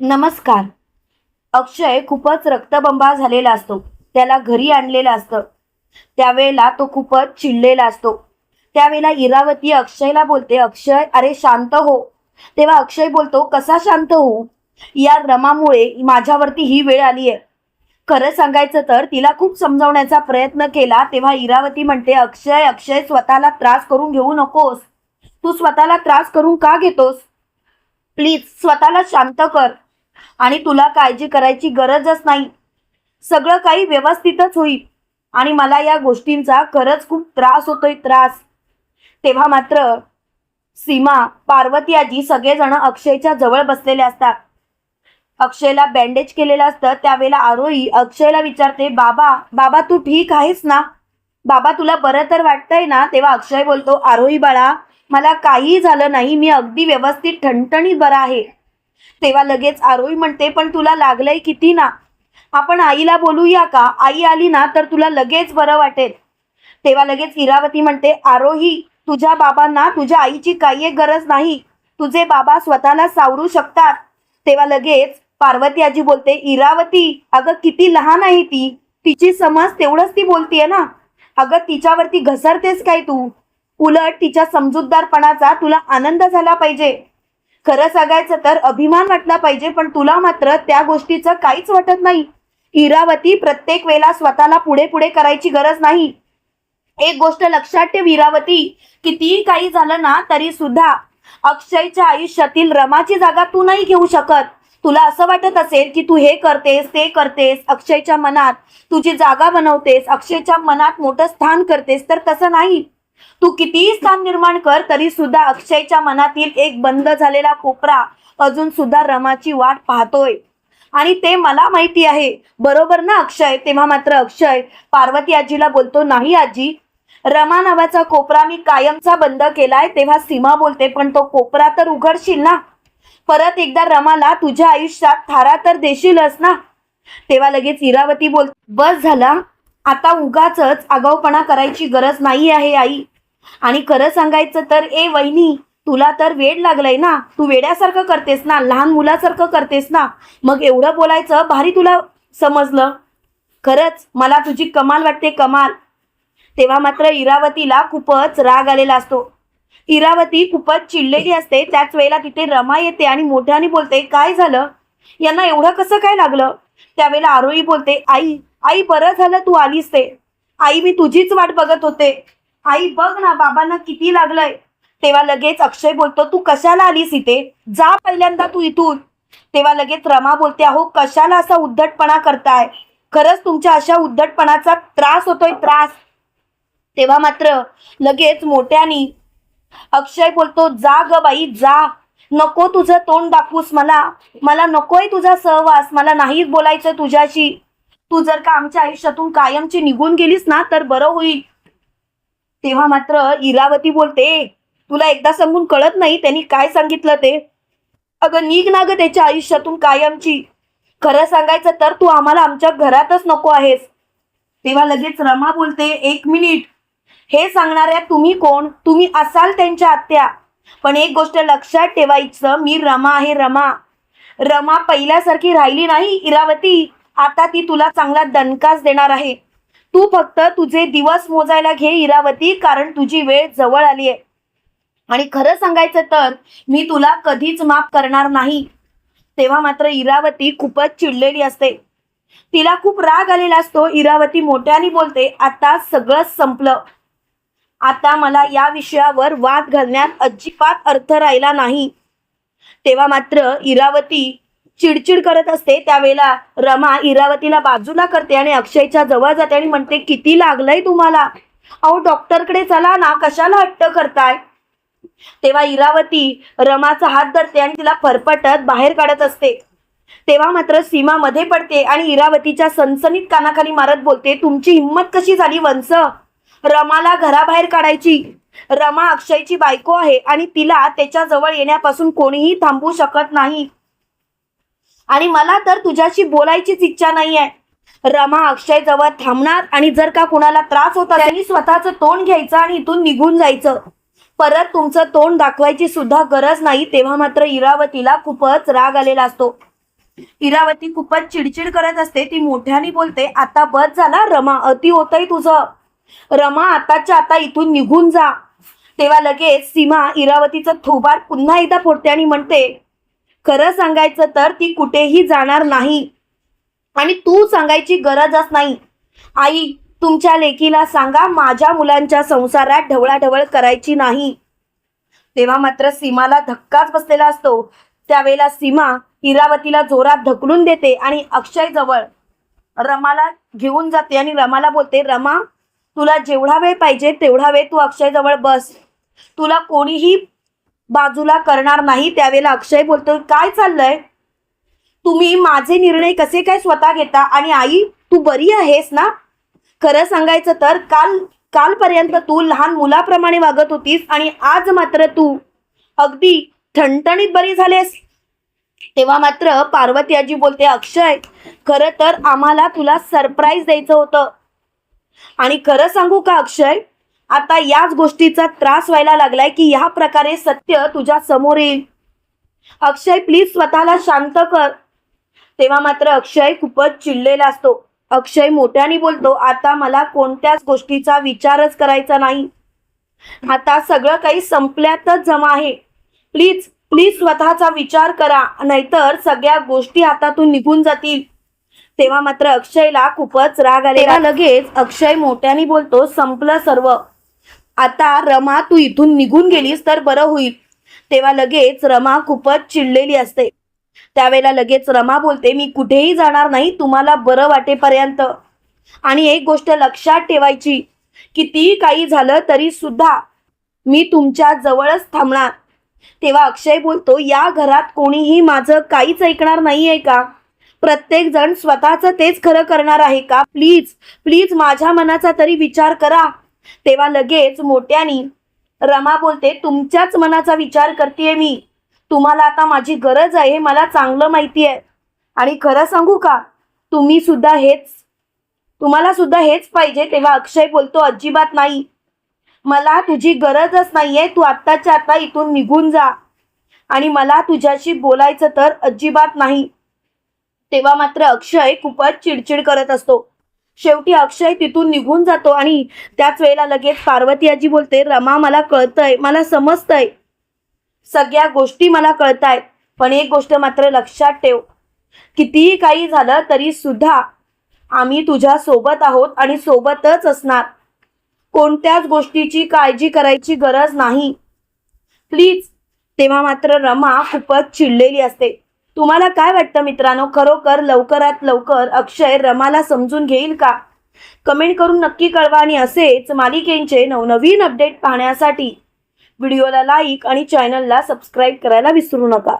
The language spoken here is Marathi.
नमस्कार. अक्षय खूपच रक्तबंबा झालेला असतो. त्याला घरी आणलेलं असतं. त्यावेळेला तो खूपच चिडलेला असतो. त्यावेळेला इरावती अक्षयला बोलते अक्षय अरे शांत हो. तेव्हा अक्षय बोलतो कसा शांत होऊ या रमामुळे माझ्यावरती ही वेळ आली आहे खरं सांगायचं तर तिला खूप समजावण्याचा प्रयत्न केला तेव्हा इरावती म्हणते अक्षय अक्षय स्वतःला त्रास करून घेऊ नकोस. तू स्वतःला त्रास करून का घेतोस? प्लीज स्वतःला शांत कर. आणि तुला काळजी करायची गरजच नाही. सगळं काही व्यवस्थितच होईल. आणि मला या गोष्टींचा खरंच खूप त्रास होतोय त्रास. तेव्हा मात्र सीमा पार्वती आजी सगळेजण अक्षयच्या जवळ बसलेले असतात. अक्षयला बँडेज केलेलं असतं त्यावेळेला आरोही अक्षयला विचारते बाबा बाबा तू ठीक आहेस ना? बाबा तुला बरं तर वाटतंय ना? तेव्हा अक्षय बोलतो आरोही बाळा मला काही झालं नाही मी अगदी व्यवस्थित ठणठणीत बरा आहे. तेव्हा लगेच आरोही म्हणते पण तुला लागलंय किती ना? आपण आईला बोलूया का? आई आली ना तर तुला लगेच बरं वाटेल. तेव्हा लगेच इरावती म्हणते आरोही तुझ्या बाबांना तुझ्या आईची काही एक गरज नाही. तुझे बाबा स्वतःला सावरू शकतात. तेव्हा लगेच पार्वती आजी बोलते इरावती अगं किती लहान आहे ती. तिची समज तेवढंच ती बोलतीये ना. अगं तिच्यावरती घसरतेस काय तू? उलट तिच्या समजूतदारपणाचा तुला आनंद झाला पाहिजे. खरं सांगायचं तर अभिमान वाटला पाहिजे पण तुला मात्र त्या गोष्टीचं काहीच वाटत नाही. इरावती प्रत्येक वेळेला स्वतःला पुढे पुढे करायची गरज नाही. एक गोष्ट लक्षात ठेव इरावती कितीही काही झालं ना तरी सुद्धा अक्षयच्या आयुष्यातील रमाची जागा तू नाही घेऊ शकत. तुला असं वाटत असेल की तू हे करतेस ते करतेस अक्षयच्या मनात तुझी जागा बनवतेस अक्षयच्या मनात मोठं स्थान करतेस तर तसं नाही. तू कितीही स्थान निर्माण कर तरी सुद्धा अक्षयच्या मनातील एक बंद झालेला कोपरा अजून सुद्धा रमाची वाट पाहतोय. आणि ते मला माहिती आहे. बरोबर ना अक्षय? तेव्हा मात्र अक्षय पार्वती आजीला बोलतो नाही आजी. रमा नावाचा कोपरा मी कायमचा बंद केलाय तेव्हा सीमा बोलते पण तो कोपरा तर उघडशील ना? परत एकदा रमाला तुझ्या आयुष्यात थारा तर देशीलच ना? तेव्हा लगेच इरावती बोल बस झाला. आता उगाच आगाऊपणा करायची गरज नाही आहे आई. आणि खरं सांगायचं तर ए वहिनी तुला तर वेड लागलंय ना. तू वेड्यासारखं करतेस ना लहान मुलासारखं करतेस ना. मग एवढं बोलायचं भारी तुला समजलं. खरंच मला तुझी कमाल वाटते कमाल. तेव्हा मात्र इरावतीला खूपच राग आलेला असतो. इरावती खूपच चिडलेली असते. त्याच वेळेला तिथे रमा येते आणि मोठ्याने बोलते काय झालं? यांना एवढं कसं काय लागलं? त्यावेळेला आरोही बोलते आई आई बरं झालं तू आलीस ते. आई मी तुझीच वाट बघत होते. आई बघ ना बाबांना किती लागलंय. तेव्हा लगेच अक्षय बोलतो तू कशाला आलीस इथे? जा पहिल्यांदा तू इथून. तेव्हा लगेच रमा बोलते अहो कशाला असा उद्धटपणा करताय? खरंच तुमच्या अशा उद्धटपणाचा त्रास होतोय त्रास. तेव्हा मात्र लगेच मोठ्यानी अक्षय बोलतो जा ग बाई जा. नको तुझं तोंड दाखवूस मला. मला नकोय तुझा सहवास. मला नाहीच बोलायचं तुझ्याशी. तू जर का आमच्या आयुष्यातून कायमची निघून गेलीस ना तर बरं होईल. तेव्हा मात्र इरावती बोलते तुला एकदा सांगून कळत नाही त्यांनी काय सांगितलं ते? अगं निघ ना ग त्याच्या आयुष्यातून कायमची. खरं सांगायचं तर तू आम्हाला आमच्या घरातच नको आहेस. तेव्हा लगेच रमा बोलते एक मिनिट. हे सांगणाऱ्या तुम्ही कोण? तुम्ही असाल त्यांच्या आत्या. पण एक गोष्ट लक्षात ठेवायचं मी रमा आहे रमा. रमा पहिल्यासारखी राहिली नाही इरावती. आता ती तुला चांगला दणकाच देणार आहे. तू फक्त तुझे दिवस मोजायला घे इरावती कारण तुझी वेळ जवळ आली आहे आणि खरं सांगायचं तर मी तुला कधीच माफ करणार नाही. तेव्हा मात्र इरावती खूपच चिडलेली असते. तिला खूप राग आलेला असतो इरावती मोठ्याने बोलते आता सगळं संपलं. आता मला या विषयावर वाद घालण्यात अजिबात अर्थ राहिला नाही. तेव्हा मात्र इरावती चिडचिड करत असते. त्यावेळेला रमा इरावतीला बाजूला करते आणि अक्षयच्या जवळ जाते आणि म्हणते किती लागलंय तुम्हाला? अहो डॉक्टरकडे चला ना. कशाला हट्ट करताय? तेव्हा इरावती रमाचा हात धरते आणि तिला फरफटत बाहेर काढत असते. तेव्हा मात्र सीमा मध्ये पडते आणि इरावतीच्या सनसनीत कानाखाली मारत बोलते तुमची हिंमत कशी झाली वंस? रमाला घराबाहेर काढायची. रमा अक्षयची बायको आहे आणि तिला त्याच्याजवळ येण्यापासून कोणीही थांबू शकत नाही. आणि मला तर तुझ्याशी बोलायचीच इच्छा नाहीये. रमा अक्षय जवळ थांबणार आणि जर का कुणाला त्रास होता त्यांनी स्वतःचं तोंड घ्यायचं आणि इथून निघून जायचं. परत तुमचं तोंड दाखवायची सुद्धा गरज नाही तेव्हा मात्र इरावतीला खूपच राग आलेला असतो. इरावती खूपच चिडचिड करत असते ती मोठ्याने बोलते आता बस झाला रमा अति होतंय तुझं. रमा आताच्या आता इथून निघून जा. तेव्हा लगेच सीमा इरावतीचं थोबार पुन्हा एकदा फोडते आणि म्हणते खरं सांगायचं तर ती कुठेही जाणार नाही. आणि तू सांगायची गरजच नाही. आई तुमच्या लेकीला सांगा माझ्या मुलांच्या संसारात ढवळाढवळ करायची नाही. तेव्हा मात्र सीमाला धक्काच बसलेला असतो. त्यावेळेला सीमा इरावतीला जोरात ढकलून देते आणि अक्षय जवळ रमाला घेऊन जाते आणि रमाला बोलते रमा तुला जेवढा वेळ पाहिजे तेवढा वेळ तू अक्षय जवळ बस. तुला कोणीही बाजूला करणार नाही त्यावेळेला अक्षय बोलतो काय चाललंय? तुम्ही माझे निर्णय कसे काय स्वतः घेता? आणि आई तू बरी आहेस ना? खरं सांगायचं तर काल कालपर्यंत तू लहान मुलाप्रमाणे वागत होतीस आणि आज मात्र तू अगदी ठणठणीत बरी झालेस. तेव्हा मात्र पार्वती आजी बोलते अक्षय खरं तर आम्हाला तुला सरप्राईज द्यायचं होतं. आणि खरं सांगू का अक्षय? आता याच गोष्टीचा त्रास व्हायला लागलाय की ह्या प्रकारे सत्य तुझ्या समोर येईल. अक्षय प्लीज स्वतःला शांत कर. तेव्हा मात्र अक्षय खूपच चिडलेला असतो. अक्षय मोठ्याने बोलतो आता मला कोणत्याच गोष्टीचा विचारच करायचा नाही. आता सगळं काही संपल्यातच जमा आहे. प्लीज प्लीज स्वतःचा विचार करा नाहीतर सगळ्या गोष्टी हातातून निघून जातील. तेव्हा मात्र अक्षयला खूपच राग आलेला लगेच अक्षय मोठ्याने बोलतो संपलं सर्व. आता रमा तू इथून निघून गेलीस तर बरं होईल. तेव्हा लगेच रमा खूपच चिडलेली असते. त्यावेळेला लगेच रमा बोलते मी कुठेही जाणार नाही तुम्हाला बरं वाटेपर्यंत. आणि एक गोष्ट लक्षात ठेवायची कितीही काही झालं तरी सुद्धा मी तुमच्या जवळच थांबणार. तेव्हा अक्षय बोलतो या घरात कोणीही माझं काहीच ऐकणार नाहीये का? प्रत्येक जण स्वतःचं तेच खरं करणार आहे का? प्लीज प्लीज माझ्या मनाचा तरी विचार करा. तेव्हा लगेच मोठ्यानी रमा बोलते तुमच्याच मनाचा विचार करते मी. तुम्हाला आता माझी गरज आहे हे मला चांगलं माहिती आहे. आणि खरं सांगू का? तुम्ही सुद्धा हेच तुम्हाला सुद्धा हेच पाहिजे तेव्हा अक्षय बोलतो अजिबात नाही. मला तुझी गरजच नाहीये तू आत्ताच्या आता इथून निघून जा. आणि मला तुझ्याशी बोलायचं तर अजिबात नाही. तेव्हा मात्र अक्षय खूपच चिडचिड करत असतो. शेवटी अक्षय तिथून निघून जातो आणि त्याच वेळेला लगेच पार्वती आजी बोलते रमा मला कळतंय मला समजतंय. सगळ्या गोष्टी मला कळतायत पण एक गोष्ट मात्र लक्षात ठेव. कितीही काही झालं तरी सुद्धा आम्ही तुझ्या सोबत आहोत आणि सोबतच असणार. कोणत्याच गोष्टीची काळजी करायची गरज नाही. प्लीज. तेव्हा मात्र रमा खूपच चिडलेली असते. तुम्हाला काय वाटतं मित्रांनो? खरोखर लवकरात लवकर अक्षय रमाला समजून घेईल का? कमेंट करून नक्की कळवा आणि असेच मालिकेंचे नवनवीन अपडेट पाहण्यासाठी व्हिडिओला लाईक आणि चॅनलला सबस्क्राईब करायला विसरू नका.